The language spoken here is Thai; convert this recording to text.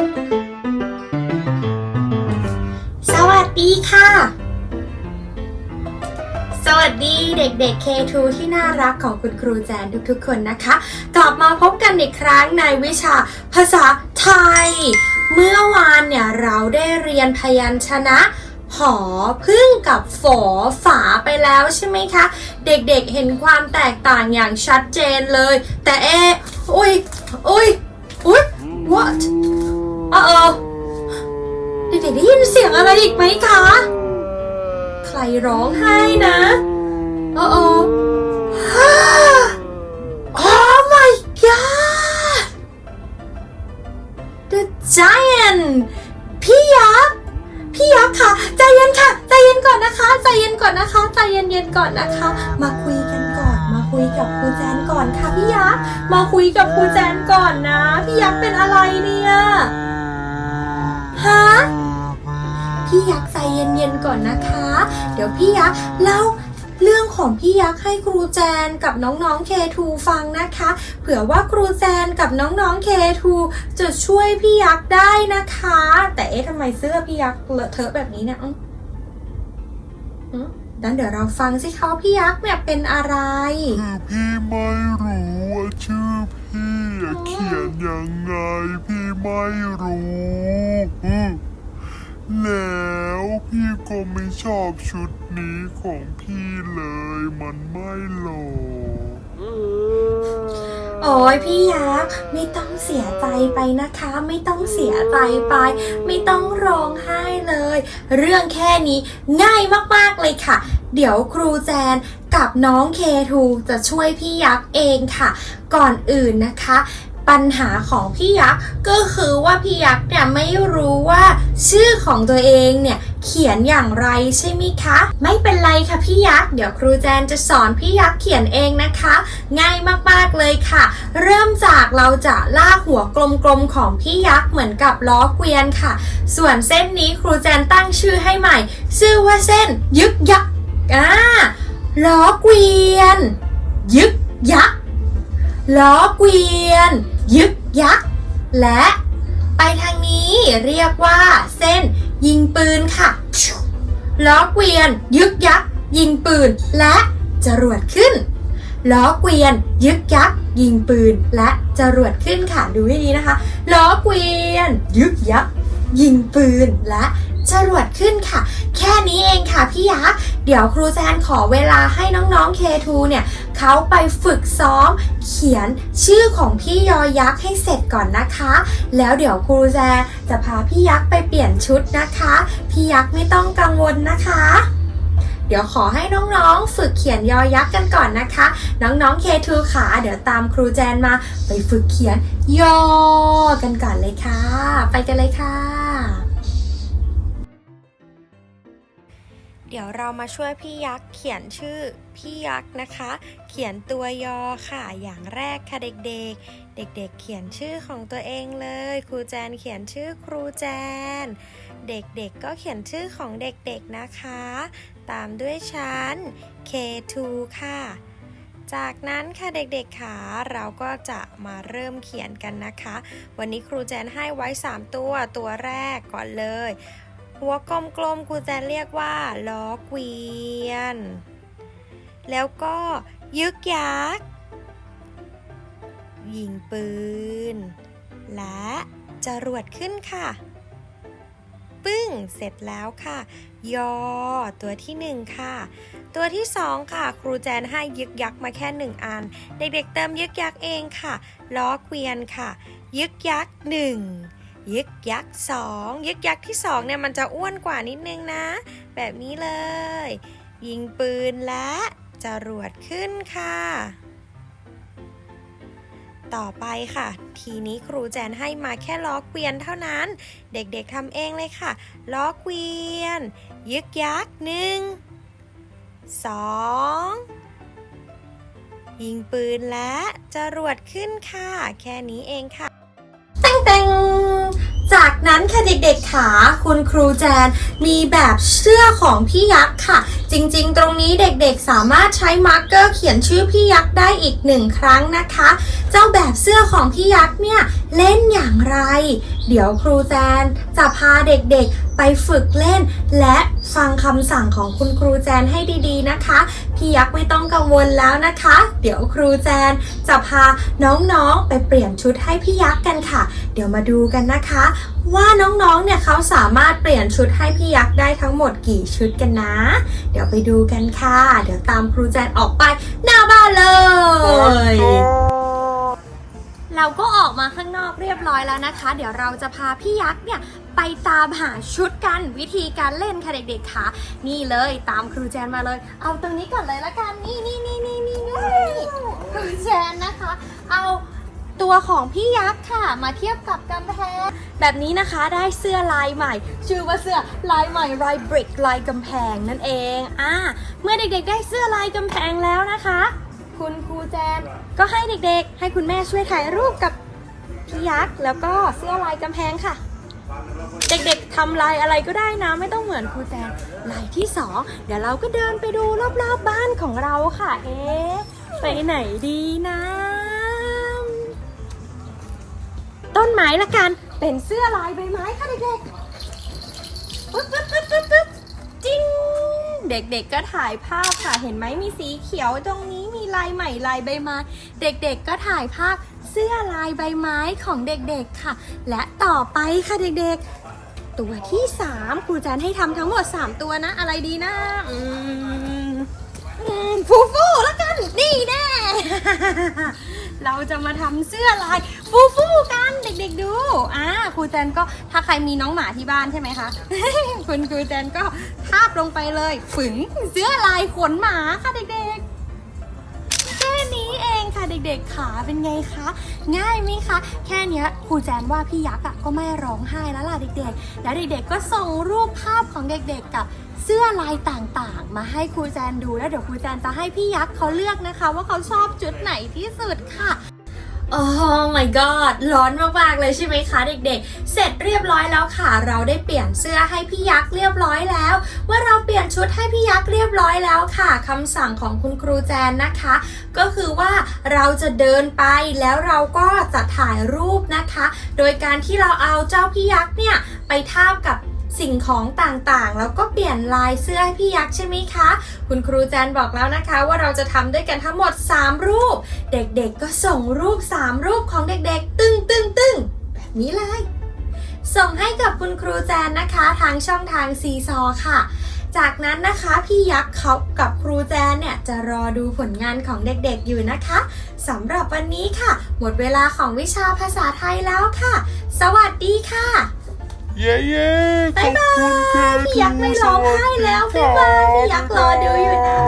สวัสดีค่ะ สวัสดีเด็กๆ K2 ที่น่ารักของคุณครูแจนทุกๆ คนนะคะ กลับมาพบกันอีกครั้งในวิชาภาษาไทย เมื่อวานเนี่ยเราได้เรียนพยัญชนะหอพึ่งกับฝอฝาไปแล้วใช่ไหมคะ เด็กๆเห็นความแตกต่างอย่างชัดเจนเลย แต่เออุ้ยอุ้ยอุ้ย what งอะไรอีกไหมคะ ใครร้องไห้นะโอ้โอ้ Oh my god The giant พี่ยักษ์พี่ยักษ์ค่ะใจเย็นค่ะใจเย็นก่อนนะคะใจเย็นก่อนนะคะใจเย็นๆก่อนนะคะ มาคุยกันก่อน มาคุยกับครูแจนก่อนค่ะพี่ยักษ์มาคุยกับครูแจนก่อนนะ พี่ยักษ์เป็นอะไรเนี่ย พี่ยักษ์ใจเย็นๆก่อนนะคะ เดี๋ยวพี่ยักษ์เล่าเรื่องของพี่ยักษ์ให้ครูแจนกับน้องๆ K2 ฟังนะคะ เผื่อว่าครูแจนกับน้องๆ K2 จะช่วยพี่ยักษ์ได้นะคะ แต่เอ๊ะทำไมเสื้อพี่ยักษ์เลอะเทอะแบบนี้เนี่ยอืมอืมงั้นเดี๋ยวเราฟังสิคะว่าพี่ยักษ์เนี่ยเป็นอะไรคือพี่ไม่รู้ว่าชื่อพี่เขียนยังไง พี่ไม่รู้แล้ว พี่ก็ไม่ชอบชุดนี้ของพี่เลย มันไม่หล่อโอ้ยพี่ยักษ์ไม่ต้องเสียใจไปนะคะ ไม่ต้องเสียใจไป ไม่ต้องร้องไห้เลย เรื่องแค่นี้ง่ายมากๆเลยค่ะ เดี๋ยวครูแจนกับน้องเคทูจะช่วยพี่ยักษ์เองค่ะ ก่อนอื่นนะคะ ปัญหาของพี่ยักษ์ก็คือว่าพี่ยักษ์เนี่ยไม่รู้ว่าชื่อของตัวเองเนี่ยเขียนอย่างไรใช่ไหมคะ ไม่เป็นไรค่ะพี่ยักษ์เดี๋ยวครูแจนจะสอนพี่ยักษ์เขียนเองนะคะ ง่ายมากๆเลยค่ะ เริ่มจากเราจะลากหัวกลมๆของพี่ยักษ์เหมือนกับล้อเกวียนค่ะ ส่วนเส้นนี้ครูแจนตั้งชื่อให้ใหม่ ชื่อว่าเส้น ยึกยักษ์อ่าล้อเกวียน ยึกยักษ์ ล้อเกวียน ยึกยักษ์และ ไปทางนี้เรียกว่า เส้นยิงปืนค่ะ ล้อเกวียน ยึกยักษ์ยิงปืนและจรวดขึ้น ล้อเกวียน ยึกยักษ์ยิงปืนและจรวดขึ้นค่ะดูให้ดีนะคะ ล้อเกวียน ยึกยักษ์ยิงปืนและจรวดขึ้นค่ะ แค่นี้เองค่ะพี่ยักษ์ เดี๋ยวครูแซนขอเวลาให้น้องๆ K2 เนี่ยเขาไปฝึกซ้อมเขียนชื่อของพี่ยอยักษ์ให้เสร็จก่อนนะคะ แล้วเดี๋ยวครูแจจะพาพี่ยักษ์ไปเปลี่ยนชุดนะคะ พี่ยักษ์ไม่ต้องกังวลนะคะเดี๋ยวขอให้น้องๆ ฝึกเขียนยอยักษ์กันก่อนนะคะ น้องๆ K2 ขาเดี๋ยวตามครูแจนมาไปฝึกเขียนยอกันก่อนเลยค่ะ ไปกันเลยค่ะ เดี๋ยวเรามาช่วยพี่ยักษ์เขียนชื่อพี่ยักษ์นะคะ เขียนตัวยอค่ะ อย่างแรกค่ะเด็กๆ เด็กๆเขียนชื่อของตัวเองเลย ครูแจนเขียนชื่อครูแจน เด็กๆก็เขียนชื่อของเด็กๆนะคะ ตามด้วยชั้น K2 ค่ะ จากนั้นค่ะเด็กๆค่ะเราก็จะมาเริ่มเขียนกันนะคะ วันนี้ครูแจนให้ไว้ 3 ตัวตัวแรกก่อนเลย หัวกลมๆครูแจนเรียกว่าล้อเกวียน แล้วก็ยึกยักษ์ยิงปืน และจรวดขึ้นค่ะ ปึ้งเสร็จแล้วค่ะ ยอ ตัวที่หนึ่งค่ะ ตัวที่สองค่ะ ครูแจนให้ยึกยักษ์มาแค่หนึ่งอัน เด็กๆเติมยึกยักษ์เองค่ะ ล้อเกวียนค่ะ ยึกยักษ์หนึ่ง ยึกยักษ์สองยึกยักษ์ที่สองเนี่ยมันจะอ้วนกว่านิดนึงนะ แบบนี้เลย ยิงปืนและจรวดขึ้นค่ะ ต่อไปค่ะ ทีนี้ครูแจนให้มาแค่ล้อเกวียนเท่านั้น เด็กๆทำเองเลยค่ะ ล้อเกวียน ยึกยักษ์หนึ่งสองยิงปืนและจรวดขึ้นค่ะ แค่นี้เองค่ะ จากนั้นค่ะเด็กๆขาคุณครูแจนมีแบบเสื้อของพี่ยักษ์ค่ะ จริงๆ ตรงนี้เด็กๆ สามารถใช้มาร์กเกอร์เขียนชื่อพี่ยักษ์ได้อีกหนึ่งครั้งนะคะ เจ้าแบบเสื้อของพี่ยักษ์เนี่ยเล่นอย่างไร เดี๋ยวครูแจนจะพาเด็กๆ ไปฝึกเล่น และฟังคำสั่งของคุณครูแจนให้ดีๆนะคะ พี่ยักษ์ไม่ต้องกังวลแล้วนะคะ เดี๋ยวครูแจนจะพาน้องๆ ไปเปลี่ยนชุดให้พี่ยักษ์กันค่ะ เดี๋ยวมาดูกันนะคะ ว่าน้องๆ เนี่ยเขาสามารถเปลี่ยนชุดให้พี่ยักษ์ได้ทั้งหมดกี่ชุดกันนะ เดี๋ยวไปดูกันค่ะ เดี๋ยวตามครูแจนออกไปหน้าบ้านเลย เราก็ออกมาข้างนอกเรียบร้อยแล้วนะคะ เดี๋ยวเราจะพาพี่ยักษ์เนี่ยไปตามหาชุดกันวิธีการเล่นค่ะเด็กๆค่ะ นี่เลยตามครูแจนมาเลย เอาตรงนี้ก่อนเลยละกัน นี่นี่นี่นี่นี่นี่ครูแจนนะคะ เอา ตัวของพี่ยักษ์ค่ะ มาเทียบกับกำแพง แบบนี้นะคะได้เสื้อลายใหม่ ชื่อว่าเสื้อลายใหม่ลายบริกลายกำแพงนั่นเองอ่าเมื่อเด็กๆ ได้เสื้อลายกำแพงแล้วนะคะ คุณครูแจนก็ให้เด็กๆ ให้คุณแม่ช่วยถ่ายรูปกับพี่ยักษ์แล้วก็เสื้อลายกำแพงค่ะ เด็กๆทำลายอะไรก็ได้นะ ไม่ต้องเหมือนครูแจนลายที่สองเดี๋ยวเราก็เดินไปดูรอบๆบบ้านของเราค่ะ เอ๊ะไปไหนดีนะ ต้นไม้ละกัน เป็นเสื้อลายใบไม้ค่ะเด็กๆปึ๊บปึ๊บปึ๊บปึ๊บปึ๊บจิ้งเด็กๆก็ถ่ายภาพค่ะ เห็นไหมมีสีเขียวตรงนี้มีลายใหม่ลายใบไม้ เด็กๆก็ถ่ายภาพเสื้อลายใบไม้ของเด็กๆค่ะ และต่อไปค่ะเด็กๆ ตัวที่สามครูแจนให้ทำทั้งหมด3ตัวนะ อะไรดีนะอืมฟูฟูแล้วกัน นี่แน่ เราจะมาทำเสื้อลายฟูฟูกันเด็กๆดูอ่าครูแจนก็ถ้าใครมีน้องหมาที่บ้านใช่ไหมคะ คุณครูแจนก็ทาบลงไปเลย ฝึงเสื้อลายขนหมาค่ะเด็กๆ ค่ะเด็กๆขาเป็นไงคะ ง่ายไหมคะ แค่นี้ครูแจนว่าพี่ยักษ์อะก็ไม่ร้องไห้แล้วล่ะเด็กๆ แล้วเด็กๆก็ส่งรูปภาพของเด็กๆกับเสื้อลายต่างๆ มาให้ครูแจนดูแล้วเดี๋ยวครูแจนจะให้พี่ยักษ์เขาเลือกนะคะ ว่าเขาชอบจุดไหนที่สุดค่ะ โอ้ my god ร้อนมากๆเลยใช่ไหมคะเด็กๆ เสร็จเรียบร้อยแล้วค่ะ เราได้เปลี่ยนเสื้อให้พี่ยักษ์เรียบร้อยแล้วเมื่อเราเปลี่ยนชุดให้พี่ยักษ์เรียบร้อยแล้วค่ะคำสั่งของคุณครูแจนนะคะ ก็คือว่าเราจะเดินไปแล้วเราก็จะถ่ายรูปนะคะ โดยการที่เราเอาเจ้าพี่ยักษ์เนี่ยไปทาบกับ สิ่งของต่างๆ แล้วก็เปลี่ยนลายเสื้อให้พี่ยักษ์ใช่ไหมคะ คุณครูแจนบอกแล้วนะคะ ว่าเราจะทำด้วยกันทั้งหมด 3 รูป เด็กๆก็ส่งรูป 3 รูปของเด็กๆ ตึ้งตึ้งตึ้งแบบนี้เลย ส่งให้กับคุณครูแจนนะคะทางช่องทางซีซอค่ะจากนั้นนะคะพี่ยักษ์เขากับครูแจนเนี่ยจะรอดูผลงานของเด็กๆอยู่นะคะสำหรับวันนี้ค่ะ หมดเวลาของวิชาภาษาไทยแล้วค่ะ สวัสดีค่ะ เย้เย้ขอบคุณค่ะพี่ยากไม่ร้องไห้แล้วพี่บายพี่อยากรอเดียวอยู่นะ